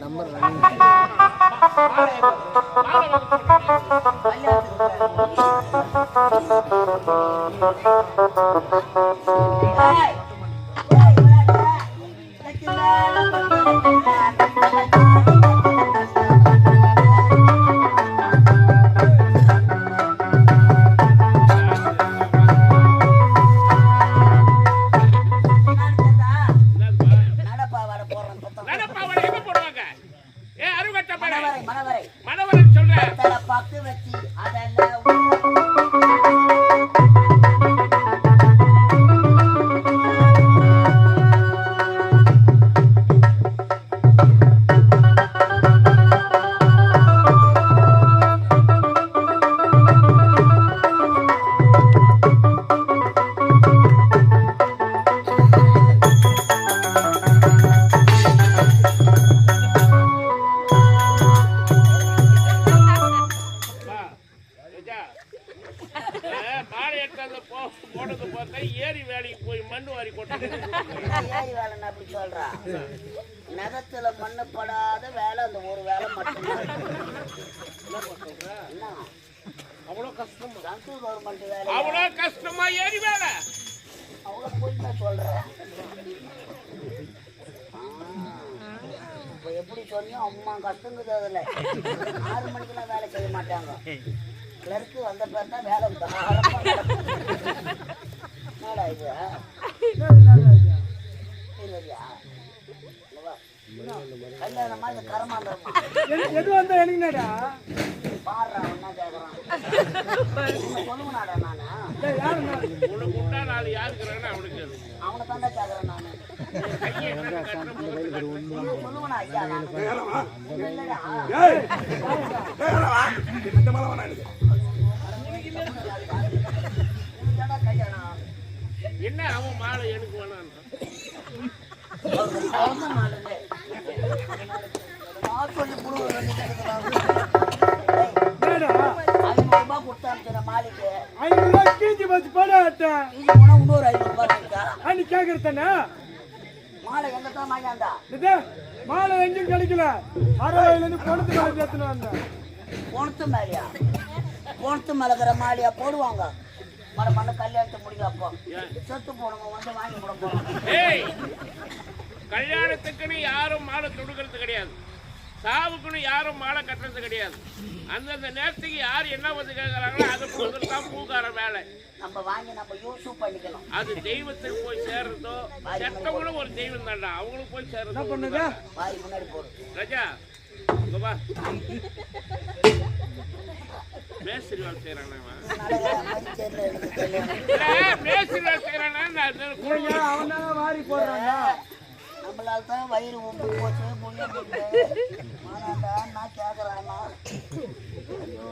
Number running நடப்பாவாடை என்ன அவன் மாலை எனக்கு வேணான்றான் மாலை மாலை எங்கேயும் கிடைக்கல அறுபதுல இருந்து கொண்டு வந்து எடுத்துன்னு வந்தேன் போனத்து மேலையா போனத்து மேலக்கிற மாலையா போடுவாங்க மர மண்ண கல்யாணத்தை முடியல அப்போ செத்து போனவங்க வந்து வாங்கி கொடுப்போம் ஏய் கல்யாணத்துக்குன்னு யாரும் மாலை தொடுக்கிறது கிடையாது. சாவுக்குன்னு யாரும் மாலை கட்டுறது கிடையாது. அந்தந்த நேரத்துக்கு யார் என்ன வந்து கேட்குறாங்களோ அதை கொடுத்துட்டு தான் பூக்கார வேலை. நம்ம வாங்கி நம்ம யூஸ் பண்ணிக்கணும் அது தெய்வத்துக்கு போய் சேர்றதோ செத்தவங்களும் ஒரு தெய்வம் தான்டா. அவங்களுக்கு போய் சேர்றதோ என்ன பண்ணுங்க? வாய் முன்னாடி போடு. ரஜா இங்க வா. மேஸ்திரி வேலை செய்யறானா மேஸ்திரி வேலை செய்யறானா நான் நான் கூட அவன் தானே வாரி போடுறாங்க நம்மளால தான் வயிறு உண்டு போச்சு முண்டு மானாண்டா நான் கேட்குறான்னா ஐயோ.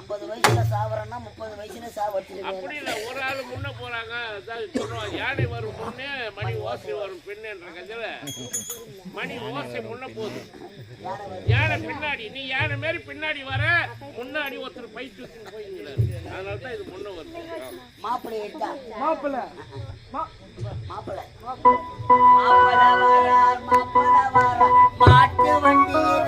ஐம்பது வயசுல சாவறேன்னா முப்பது வயசுல சாவடிச்சிருக்கேன் அப்படி இல்லை ஒரு ஆள் முன்ன போறாங்க அதான் சொல்றோம் யானை வரும் முன்னே மணி ஓசை வரும் பின்னுன்ற கதையில மணி ஓசை முன்ன போகுது யானை பின்னாடி நீ யானை மாரி பின்னாடி வர முன்னாடி ஒருத்தர் பை தூக்கி போய்ங்கிறாரு அதனால தான் இது முன்ன வருது. மாப்பிள்ளை மாப்பிள்ள. மாப்பிள்ளை. மாப்பிள்ளை வாரார் மாப்பிள்ளை வாரார். மாட்டு வண்டியில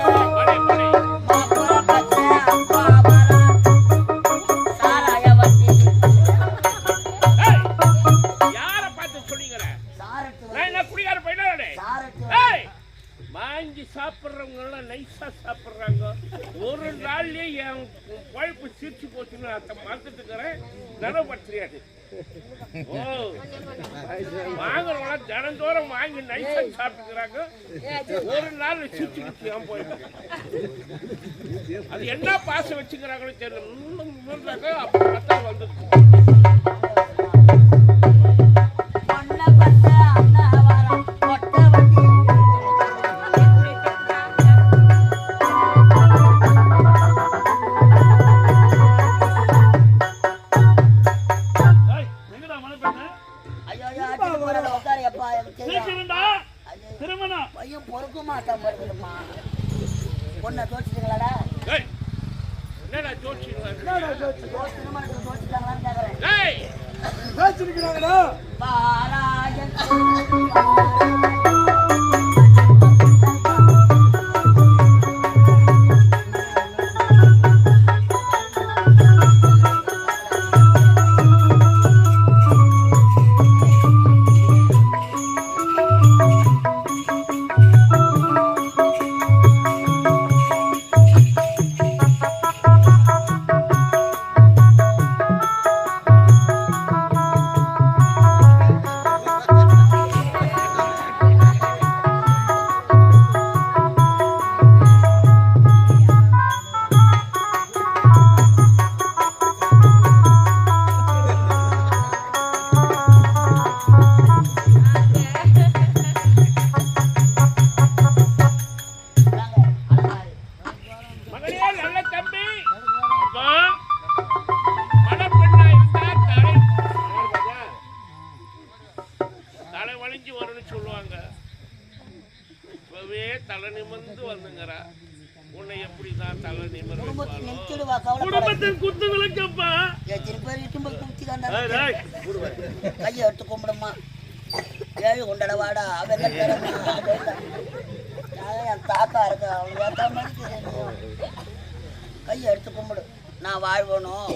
வாழ்வணும்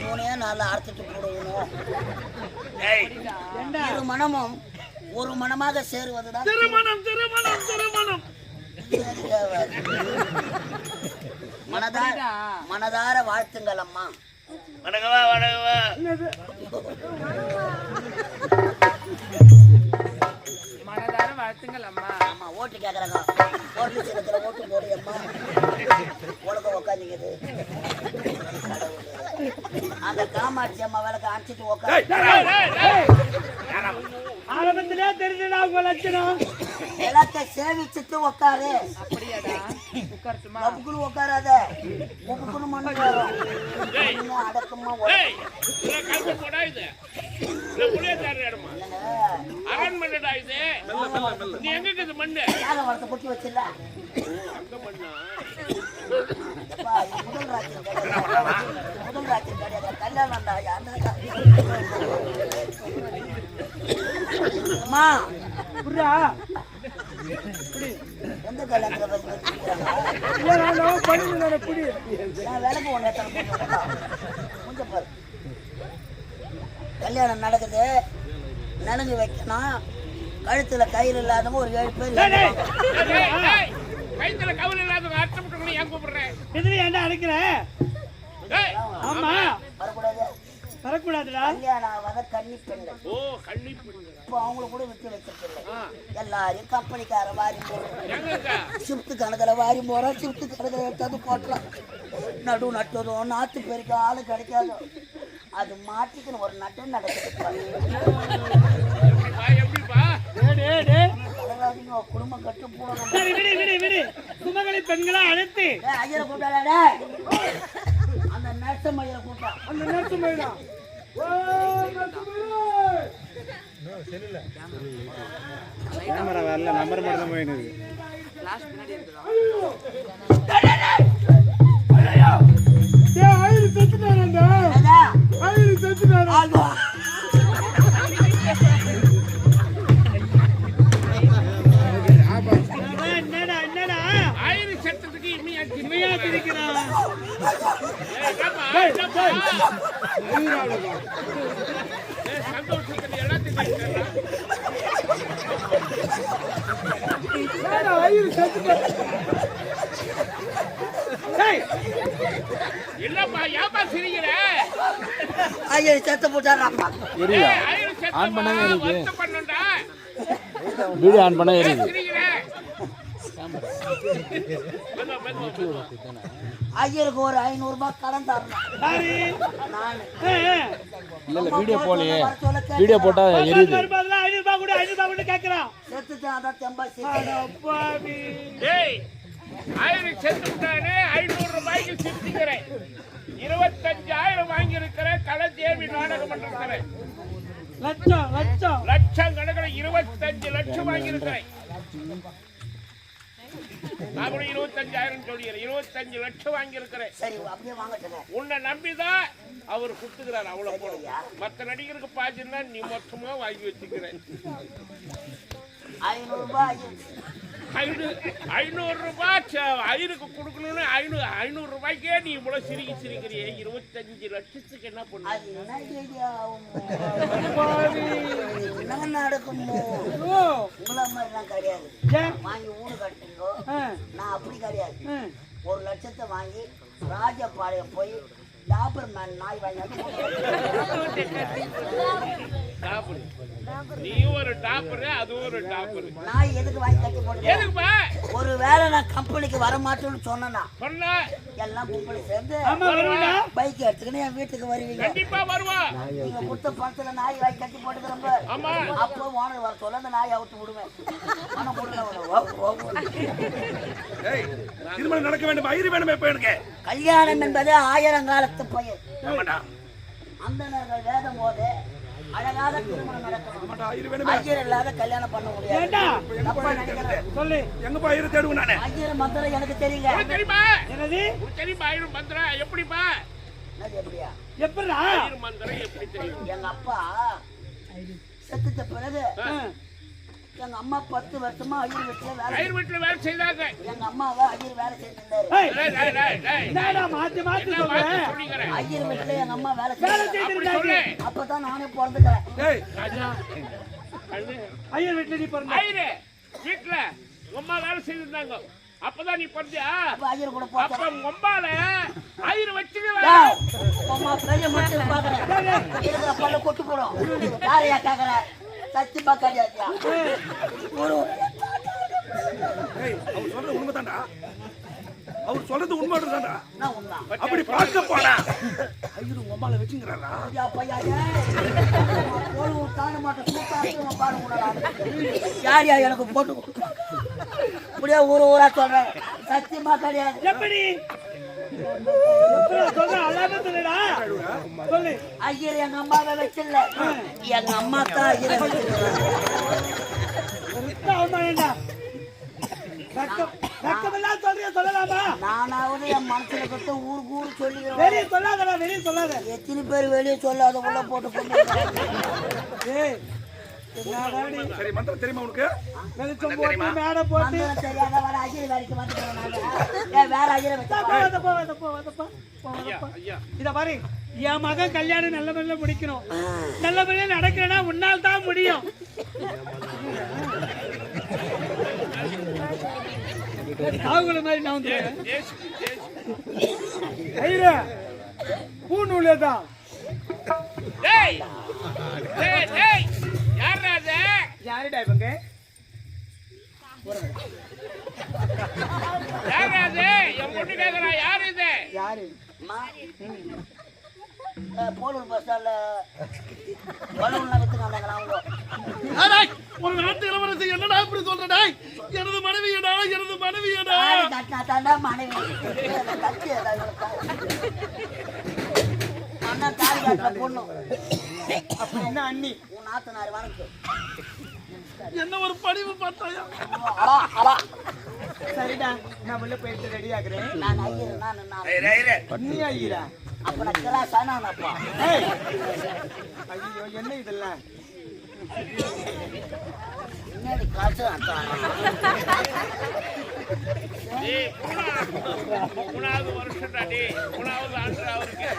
இவனையே நல்லா அறுத்துட்டு போடுவணும் இரு மனமும் ஒரு மனமாக சேருவதுதான் திருமணம் திருமணம் திருமணம் மனதார மனதார வாழ்த்துங்கள் அம்மா. வணக்கவா வணக்கவா வாழ்த்துங்கள் அம்மா அம்மா ஓட்டு கேக்குறாங்க. ஓட்டு சின்னத்துல ஓட்டு போடு அம்மா உலக உக்காந்துக்குது. அந்த காமாட்சி அம்மா விளக்க அடிச்சிட்டு உட்காந்து ஆரம்பத்திலே தெரிஞ்சுடா உங்க லட்சணம்? விளக்க சேவிச்சுட்டு உட்காரு அப்படியாடா? உட்காரட்டுமா கப்புக்குன்னு உட்காராத உப்புக்குன்னு மண்ணு வரும் அடக்கமா மண்ணு? முதல் கிடையாது. முதல் ராத்திரி கிடையாது கல்யாணம் தான் அம்மா. புரியா எந்த கல்யாணத்துல இல்ல நான் புடி நான் விளக்கு ஒன்று பாரு கல்யாணம் நடக்குது. நலுங்கு வைக்கணும். கழுத்துல கயிறு இல்லாதவங்க ஒரு ஏழு பேர் கவலை இல்லாதவங்க ஏன் கூப்பிடுறேன் எதிரி ஏன்டா அழைக்கிற ஏய், ஆமா. வரக்கூடாது. வரக்கூடாதுடா. கல்யாணம் ஆகாத கன்னி பெண்கள். ஓ கண்ணி பெண்ணு. இப்போ அவங்கள கூட விட்டு வச்சிருக்கில்லை ஆ, எல்லாரையும் கம்பெனிக்கார வாரி போடுறோம் எங்க இருக்கா ஷிஃப்ட் கணக்கில் வாரி போகிறோம் ஷிஃப்ட் கணக்கில் எடுத்தாந்து போட்டலாம் நடு நட்டுறோம் நாற்று பெருக்க ஆளு கிடைக்காது. அது மாட்டிக்கணும் ஒரு நட்டு நடக்குது. குடும்பம் கட்டு போகணும் பெண்களை அழைத்து. ஐயரை கூப்பிட்டாடா. அந்த நட்டு மையரை கூப்பிட்டா அந்த நேற்று மயிலா. கேமரா வரல நம்பர் மட்டும் தான் போயினுது ஆயிரம் ஐயரை செத்து போட்டாராப்பா ஆன் பண்ணாங்க வீடியோ ஆன் பண்ணா எரியுது. ஐயருக்கு ஒரு ஐநூறு ரூபாய் கடன் தரணும். இல்ல இல்ல வீடியோ போலையே. வீடியோ போட்டா எரியுது. ஐநூறு ரூபாய் கூட ஐநூறு ரூபாய் கூட கேட்கறான். செத்துட்டேன் அதான் தெம்பா டேய் ஆயிரம் செத்து விட்டானே ஐநூறு ரூபாய்க்கு சிரிச்சுக்கிறேன் இருபத்தஞ்சாயிரம் வாங்கியிருக்கிறேன் கலை தேவி நாடகம் பண்ணிருக்கிறேன் லட்சம் லட்சம். லட்சம் கணக்கில் இருபத்தஞ்சு லட்சம் வாங்கியிருக்கிறேன். நான் கூட இருபத்தஞ்சாயிரம் சொல்லிடுறேன் இருபத்தஞ்சு லட்சம் வாங்கியிருக்கிறேன். சரி அப்படியே வாங்கட்டுங்க உன்னை நம்பிதான் அவர் குத்துக்கிறார் அவ்வளவு போடும் மத்த நடிகருக்கு பாச்சுன்னா நீ மொத்தமா வாங்கி வச்சுக்கிறேன். ஐநூறு ரூபாய். ஐநூறு ஐநூறு ரூபாய் ச- ஐயருக்கு கொடுக்கணும்னு ஐநூறு ஐநூறு ரூபாய்க்கே நீ இவ்வளவு சிரிக்கி சிரிக்கிறியே. இருபத்தஞ்சு லட்சத்துக்கு என்ன பண்ணு அது என்ன ஐடியா ஆகுமோ? பாவி என்ன நடக்குமோ? உங்கள மாதிரிலாம் கிடையாது. வாங்கி ஊடு கட்டுங்கோ நான் அப்படி கிடையாது. ஒரு லட்சத்தை வாங்கி ராஜபாளையம் போய் டாபர் மேன் நாய் வாங்கி டாப்பரு நீ ஒரு டாப்பரு அது ஒரு டாப்பரு. நாய் எதுக்கு வாங்கி கட்டி போட்டு எதுக்குப்பா? ஒரு வேளை நான் கம்பெனிக்கு வர மாட்டேன்னு சொன்னேன்னா சொன்ன. எல்லாம் கும்பல் சேர்ந்து பைக் எடுத்துக்கின்னு என் வீட்டுக்கு வருவீங்க. கண்டிப்பா வருவா. நீங்க கொடுத்த பணத்துல நாய் வாங்கி கட்டி போட்டுக்கிறப்ப ஆமா. அப்போ ஓனர் வர சொல்ல அந்த நாயை அவுத்து விடுவேன். வா, வா. திருமணம் நடக்க வேண்டும் ஐயர் வேணுமே இப்ப எனக்கு கல்யாணம் என்பது ஆயிரம் காலத்து பயிர் ஆமாடா அந்தனர்கள் வேதம் போது அழகாக திருமணம் நடக்கணும். ஐயர் வேணுமே. ஐயர் இல்லாத கல்யாணம் பண்ண முடியாது. சொல்லு. எங்கப்பா ஐயர் தேடுவேன் நானே? ஐயர் மந்திரம் எனக்கு உனக்கு தெரியுமா? என்னது? தெரியுமா? ஆயிரம் மந்திரம் எப்படிப்பா? என்னது எப்படியா? எப்படிடா மந்திரம் எப்படி தெரியும்? எங்க அப்பா செத்துட்ட பிறகு. எங்க அம்மா பத்து வருஷமா ஐயர் வீட்டுல வேலை ஐயர் வீட்டுல வேலை செய்தாங்க. எங்க அம்மாவை ஐயர் வேலை செஞ்சிருந்தாரு ஏய், டேய், டேய், டேய், டேய். என்னடா மாத்தி மாத்தி என்ன வார்த்தை சொல்ற சொல்லிக்கிறேன்? ஐயர் வீட்டுல எங்க அம்மா வேலை சொல்லு. அப்பதான் நானே பிறந்துக்கிறேன் ஐயர் வீட்டுல நீ பிறந்த ஐயரு, வீட்டுல அம்மா வேலை செய்திருந்தாங்க அப்பதான் நீ பிறந்தியா? அப்ப ஐயர் கூட அப்ப உங்க அம்மால ஐயர் வச்சுட்டு டேய், அம்மா பெரிய மட்டும் பாக்குறேன் இருக்கிற பல்ல கொட்டு போடும். யாரையா கேக்குற? சத்தியமா டேய் அவர் சொல்றது உண்மைதான்டா. அவர் சொல்றது உண்மை தான்டா நான் உண்மை. அப்படி பார்க்க போனா வச்சுங்கிறாரா? ஐயா, பையா, ஏய். ஒரு ஒரு தாண்ட மாட்டேன் சூத்தாத்து பாடு கூட யார் யா எனக்கு போட்டு. இப்படியே ஊர் ஊரா சொல்றேன். சத்தியமா கிடையாது எப்படி ஐயர் எங்க அம்மாவை வச்சில்ல எங்க அம்மா தான் ஐயரை வெளியே சொல்லாதடா வெளியே சொல்லாத. எத்தனை பேர் வெளியே சொல்லாத உள்ள போட்டு கொண்டு ஏய் என்னடா நீ சரி மந்திரம் தெரியுமா உனக்கு வெளிச்சம் போட்டு மேடை போட்டு தெரியாத வர வேலைக்கு வேற ஐயரை போ, போ, போ, போ, போ, இத பாரு என் மகன் கல்யாணம் நல்ல முடிக்கணும் நல்லபடியா நடக்கிறேன்னா உன்னால் தான் முடியும் அவங்கள மாதிரி நான் வந்து பூநூலே தான் அம்மா. அஹ், போலூர் பஸ் ஸ்டாண்ட்ல பலூன்லாம் வித்துக்காங்க அவங்க. ஒரு நாட்டு இளவரசி என்னடா இப்படி சொல்ற? டேய் எனது மனைவியடா எனது மனைவியடா. தாலி கட்டினா தாண்டா மனைவி. அண்ணன் தாலி கட்டுற பொண்ணு. அப்ப என்ன அண்ணி? உன் நாத்தனார் வணக்கு என்ன ஒரு படிவு பார்த்தாயா? சரிடா நான் உள்ள போயிட்டு ரெடி ஆகுறேன். நான் ஐயர் நான் நான் நீ ஐயரா அப்ப நான் கிளாஸ் ஆனாப்பா. ஏய். ஐயோ என்ன இதெல்லாம்? முன்னாடி காசு மூணாவது வருஷம்டா டேய். மூணாவது ஆண்டு அவருக்கு.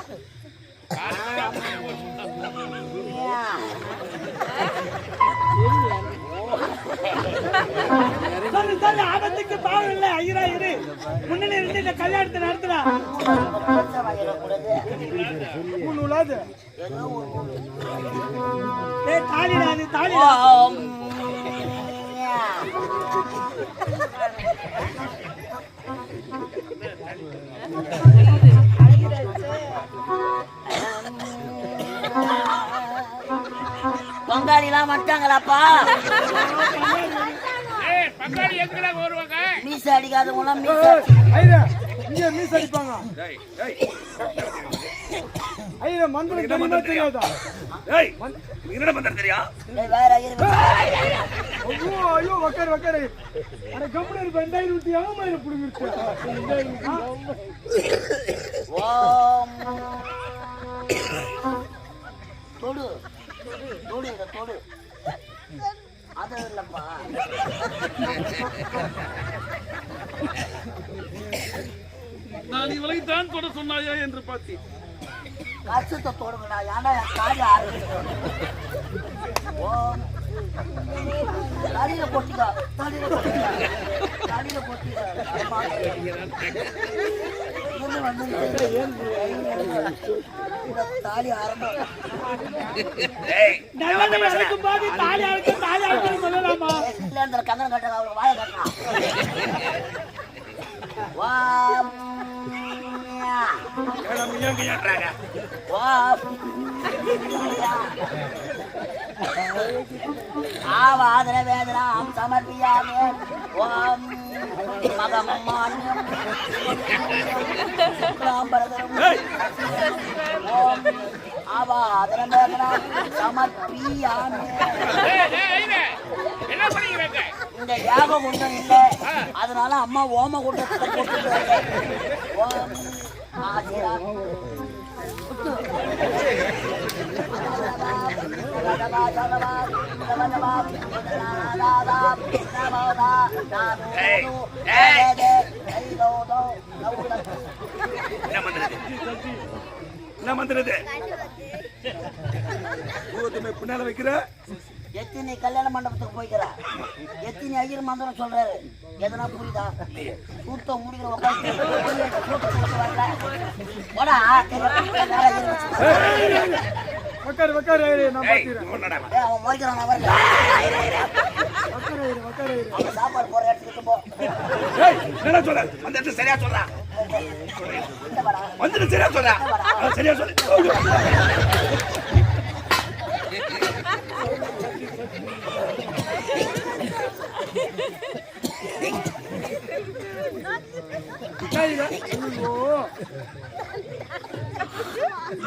சொல்லு சொல்லு ஆபத்துக்கு பாவம் இல்ல. ஐயரா இரு. முன்னாடி இருந்து இந்த கல்யாணத்தை நடத்துறா பூநூலாது ஏய் தாலிடா அது தாலிடா பங்காளிலாம் வந்துட்டாங்களாப்பா? ஏய் பங்காளி எங்கடா வருவாங்க மீச அடிச்சு ஐயா இங்க மீஸ் அடிப்பாங்க. டேய் டேய் ஐயா மந்திரம் தெரியுமா தெரியாதா? என்னடா மந்திரம் தெரியா டேய், வேற ஐயோ ஐயோ வக்காரு வக்காரு. அட கம்பெனி ரெண்டாயிரம் ஊத்தி ஆமாயிரம் புடுங்கிருச்சு ஓம். தொடு. தொடு இதை தொடு. அது இல்லப்பா. நான் இவளை தான் தொட சொன்னாயா என்று பார்த்தேன் கஷ்டத்தை தொடுங்கடா ஏன்டா என் காலி தலையில போட்டிக்கா தலையில போட்டிக்கா தலையில போட்டிக்கா ஆமா. எங்க வந்து இந்த தாலி ஆரம்பம் தாலி தாலி சொல்லலாமா இல்ல அந்த வாய கட்டுறான் ஆவாதன வேதனாம் சமர்ப்பியாமே. ஓம் சுக்லாம்பரதரம். ஏய்! ஓம் சமர்ப்பியாமே. ஐயரே, என்ன பண்ணிக்கிறாங்க இந்த யாக குண்டம் இல்ல. அதனால அம்மா ஓம குண்டத்தை ஓம் குத்து. என்ன பண்றது என்ன பண்றது பூவத்துமே பின்னால வைக்கிற எத்தனை கல்யாண மண்டபத்துக்கு போய்க்கிறா எத்தனை ஐயர் மந்திரம் சொல்றாரு எதனா புரியுதா கூட்டம் முடிக்கிற உட்காந்து உக்காரு ஐயரே, நான். ஏய், அவன் உக்காரு ஐயரே, உக்காரு ஐயரே. அவன் சாப்பாடு போற இடத்துக்கு போ. ஏய், என்னடா சொல்ற? அந்த இடத்துல சரியா சொல்றா. வந்துட்டு சரியா சொல்றா. சரியா சொல்லு. ஐயோ. வைத்திய வச்சு என்ன பண்ணுறது தெரியாது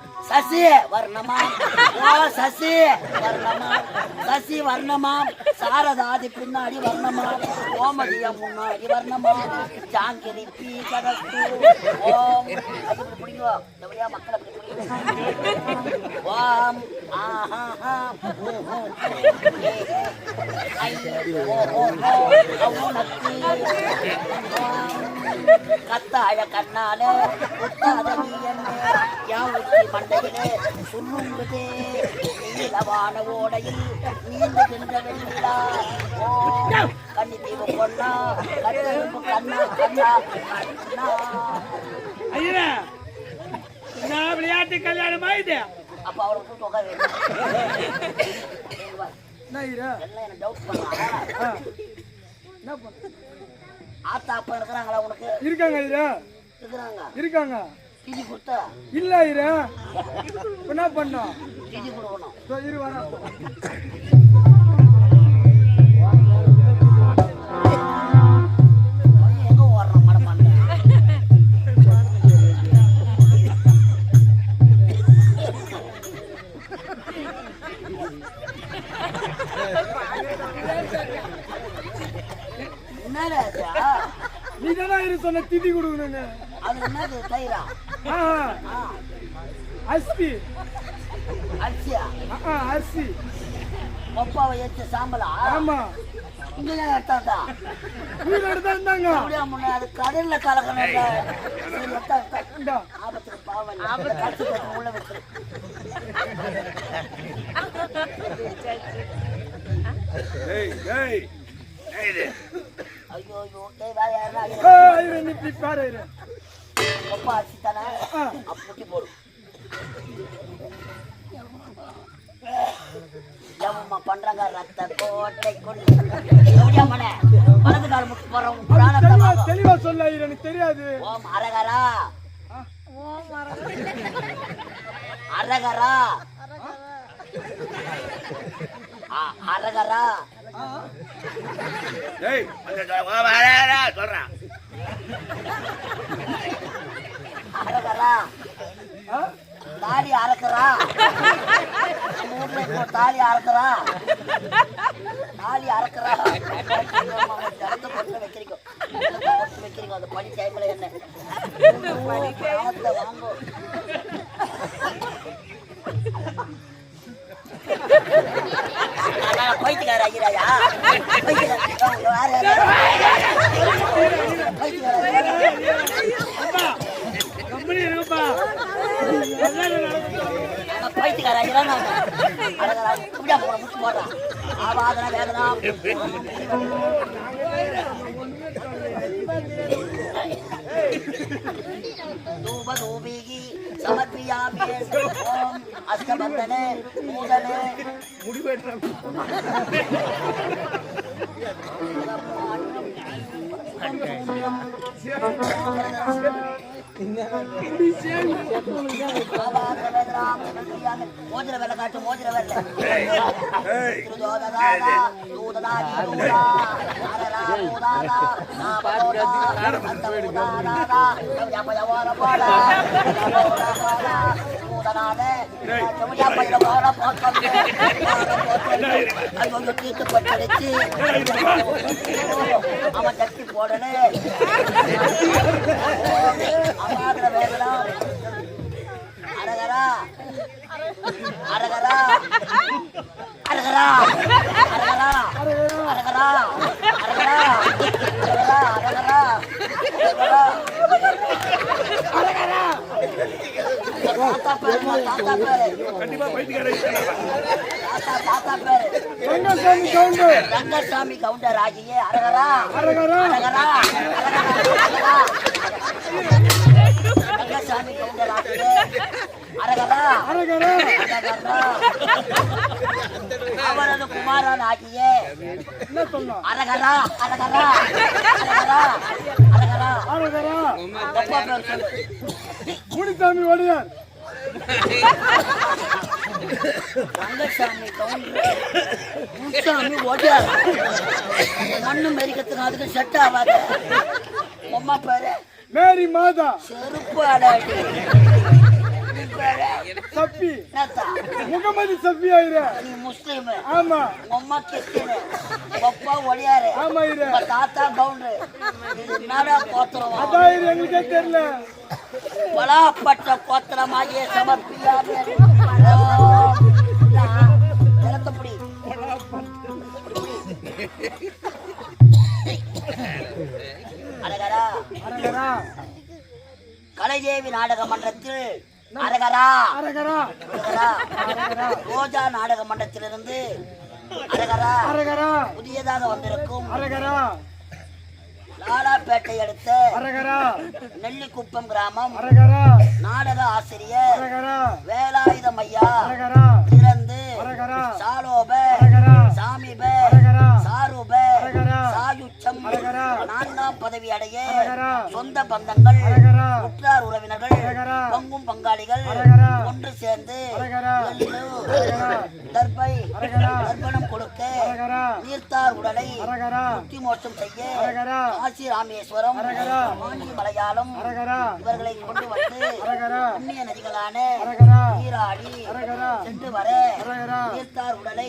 சசி வர்ணமா. சசி வர்ணமா. சசி வர்ணமா. சாரதாதி பின்னாடி வர்ணமா. கோமதிய முன்னாடி வர்ணமா. ஜாங்கிரி பீ கதஸ்து ஓம் அது இப்படி எப்படியா மக்களை ஓம். ஆஹா ஊ ஹூ ஓ ஓ ஓ ஓம் கத்தாழ கண்ணால குத்தாத உச்சி மண்டையிலே சுண்ணுங்குதே நீலவான ஓடையில் நீந்துகின்ற வெண்ணிலா ஓ கன்னி தீவு பொண்ணா கட்டெரும்பு கண்ணா கண்ணா கண்ணா. என்ன விளையாட்டு கல்யாணமா இது அப்ப அவளை கூட்டு உட்கார என்ன ஐயரே? எல்லாம் என்ன டவுட் பண்ணா ஆ. என்ன பண்ண? ஆத்தா அப்பா இருக்கிறாங்களா உனக்கு? இருக்காங்க ஐயரே இருக்கிறாங்க. இருக்காங்க. கிதி கொடுத்தா? இல்ல ஐயரே என்ன பண்ணோம்? கிதி கொடுக்கணும். இரு வரேன் சொன்ன திதி கொடுக்கணுங்க. அது என்னது தயிரா? அரிசி. அரிசியா? அரிசி. பப்பாவை எடுத்து சாம்பலா? ஆமா. இங்க எடுத்தாந்தா உயிரோடு தான் இருந்தாங்க அப்படியே முன்ன அது கடல்ல கலக்கணும். ஆபத்துக்கு பாவம் ஆபத்து. கட்டு உள்ள டேய் வேற யாருன்னா ஏய், ஐயரே, நீ இப்படி பாரு அரிசி தானே. அப்படி பண்றாங்க ரத்த கோட்டை கொண்டு எப்படியா மனே வலது கால் முட்டு போறோம் அது புராணத்தை தெளிவா சொல்ல எனக்கு தெரியாது ஓம் அரகரா அரகரா ஆ, அரகரா சொல்றான்? தாலி அறக்குறா. நம்ம ஊர்ல இப்போ தாலி அறக்குறா. தாலி அறக்குறா. ஜலத்தை போட்டு போட்டு வைக்கிறீங்க அந்த பனி டைம்ல என்ன வாங்கும் பைத்துக்கார ஐயராயா அப்பா, கம்பெனி இருக்குப்பா கல்யாணம் நடக்கட்டும். பைத்துக்கார ஐயரா நான் அழகா இப்படியா போட முச்சு போடுறான் மோதிர வேலை காட்டு மோதிர வேலை யமயப்பையில போல போக்கமே, யாரும் போக்கமே, அது வந்து தீர்த்துப்பட்டடிச்சு, அவன் தட்டி போடலே அமாகிற வேதனம் அரகரா. அரகரா. அரகரா. அரகரா. அரகரா. அரகரா. அரகரா. அரகரா. தாத்தா தாத்தா பேரு ரங்கசாமி கவுண்டர் ஆகிய அரகரா அரகரா அரகரா ரங்கசாமி கவுண்டர் ஆகிய அரகரா அரகரா அவரது குமாரன் ஆகிய அரகரா அரகரா அரகரா அரகரா அரகரா குடிசாமி வடியார் முத்தாமி ஒடியார் மண்ணு மெரிக்கத்துக்கு அதுக்கு செட் ஆகாது. அம்மா பாரு. மேரி மாதா. செருப்பு அடாட்டி சப்பி. முகமது சப்பி முஸ்லீம். ஆமா. உம்மா அப்பா ஒடியாரு ஆமா இரு. தாத்தா பவுண்டர். என்னடா கோத்திரம். அதான் இரு எங்களுக்கே சமர்ப்பியாரு நிறத்தப்படி. கலைதேவி நாடக மன்றத்தில் அரகரா. ரோஜா நாடக மன்றத்திலிருந்து அரகரா. புதியதாக வந்திருக்கும் அரகரா. லாலாப்பேட்டை அடுத்த நெல்லிக்குப்பம் கிராமம் நாடக ஆசிரியர் வேலாயுதம் ஐயா அரகரா. சாலோப சாமிப சாரூப சாயுச்சம் நான்காம் பதவி அடைய சொந்த பந்தங்கள் உற்றார் உறவினர்கள் பங்கும் பங்காளிகள் ஒன்று சேர்ந்து தர்பை தர்ப்பணம் கொடுக்க நீர்த்தார் உடலை முக்தி மோட்சம் செய்ய காசி ராமேஸ்வரம் மாஞ்சி மலையாளம் இவர்களை கொண்டு வந்து புண்ணிய நதிகளான நீராடி சென்று வர நீர்த்தார் உடலை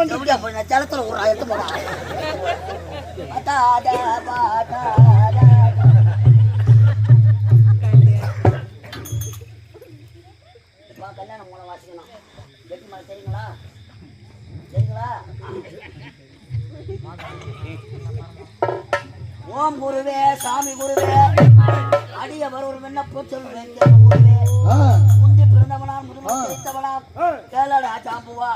பண்றீங்க சரிங்களா ஓம் குருவே சாமி குருவே. அடியவர் ஒரு விண்ணப்பம் சொல்றேன் குருவே முந்தி பிறந்தவனா முதல் சாம்புவா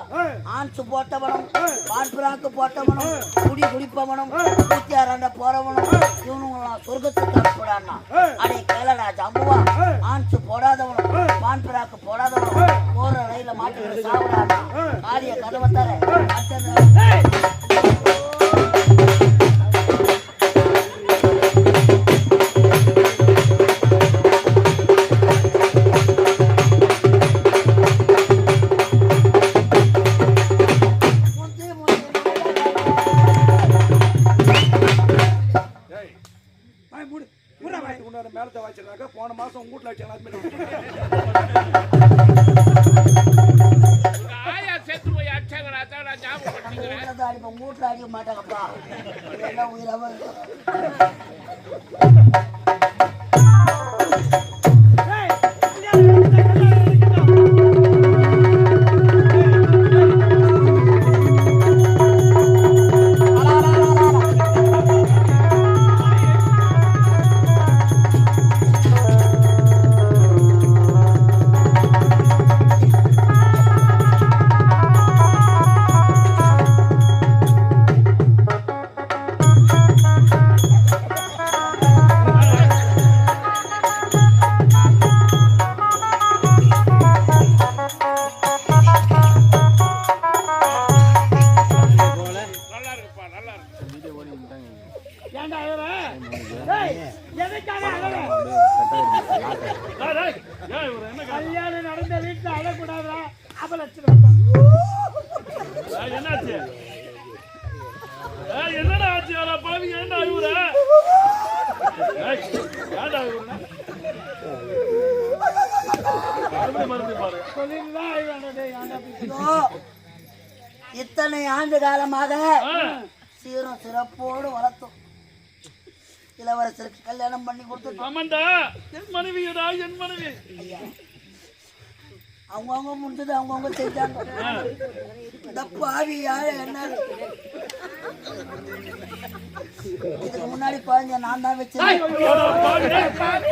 ஆன்சு போட்டவனும் பான்புராக்கு போட்டவனும் குடி குடிப்பவனும் நூத்தியாராண்ட போறவனும் இவனுங்களாம் சொர்க்கத்துக்கு அனுப்பிடான்னா அடே கேளடா ஜாம்புவா ஆன்சு போடாதவனும் பான்புராக்கு போடாதவனும் போற ரயில மாட்டி சாப்பிடானா காரிய கதவை தர மூட்டை அடிக்க மாட்டாங்கப்பா. எல்லாம் உயிராக வீட்டுல அழக்கூடாதா அபலட்சணம் என்னாச்சு? என்னடா ஆச்சு? அட பாவி ஏன்டா அழுவுற அழுவுற இத்தனை ஆண்டு காலமாக சீரும் சிறப்போடு வளர்த்தோம். இளவரசருக்கு கல்யாணம் பண்ணி ஆமாண்டா என் மனைவியடா என் மனைவி. அவங்கவுங்க முடிஞ்சது அவங்கவுங்க செஞ்சாங்க இந்த பாவியால என்ன? இதுக்கு முன்னாடி குழந்தைய நான் தான் வச்சிருந்தேன். பாவி?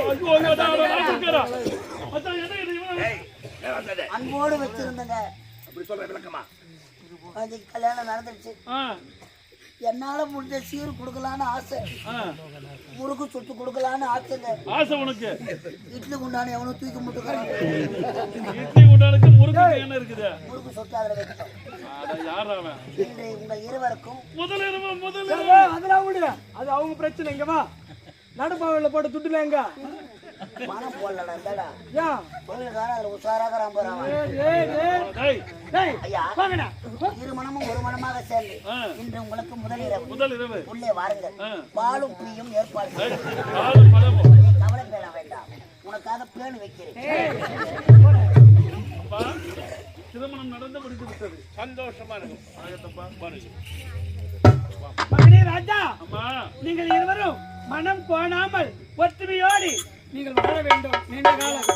அன்போடு வச்சிருந்தேங்க. அப்படி சொல்ற விளக்கமா? குழந்தைக்கு கல்யாணம் நடந்துருச்சு. என்னால முடிஞ்ச சீர் கொடுக்கலான்னு ஆசை. முறுக்கு சுட்டு கொடுக்கலான்னு ஆசைங்க. ஆசை உனக்கு. இட்லி குண்டான எவனும் தூக்கி முட்டுக்கிறான். இட்லி குண்டானுக்கு முறுக்கு என்ன இருக்குது. முறுக்கு சுட்டு அதில் வைக்கிட்டோம். இன்று உங்கள் இருவருக்கும். முதல் இரவு முதல் அதெல்லாம் விடு அது அவங்க பிரச்சனை. வா. நடுப்பாவையில போட்டு துட்டுல எங்க? பணம் போடலடா இந்தடா ஏன் தொழில்காரன் அதில் உஷாராகிறான் போறான் ஏய், ஏய், ஏய், டேய். டேய், ஐயா. வாங்கடா. இரு மனமும் ஒரு மனமாக சேர்ந்து. இன்று உங்களுக்கு முதல் இரவு. முதல் இரவு. உள்ளே வாருங்கள். பாலும் புளியும் ஏற்பாடு கவலை பேட வேண்டாம். உனக்காக பேணு வைக்கிறேன். திருமணம் நடந்து முடிந்து விட்டது. சந்தோஷமா இருக்கும் ஆகட்டப்பா பாருங்க மகனே ராஜா அம்மா. நீங்கள் இருவரும் மனம் கோணாமல் ஒற்றுமையோடு நீங்கள் வாழ வேண்டும். நீண்ட காலம்.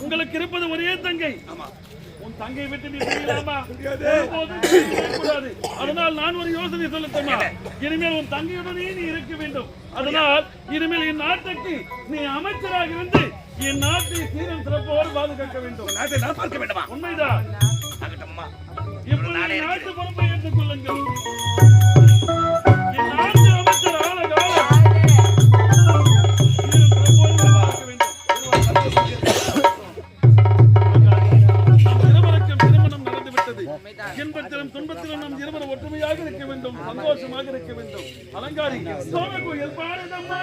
உங்களுக்கு இருப்பது ஒரே தங்கை. ஆமா. தங்கை விட்டு நீ பிரியலாமா? கூடாது அதனால் நான் ஒரு யோசனை சொல்லட்டுமா இனிமேல் உன் தங்கையுடனே நீ இருக்க வேண்டும். அதனால் இனிமேல் என் நாட்டுக்கு நீ அமைச்சராக இருந்து என் நாட்டை சீரம் சிறப்போடு பாதுகாக்க வேண்டும். நாட்டை நான் பார்க்க வேண்டுமா? உண்மைதான். என் நாட்டு பொறுப்பை ஏற்றுக் கொள்ளுங்கள் இருவரும் ஒற்றுமையாக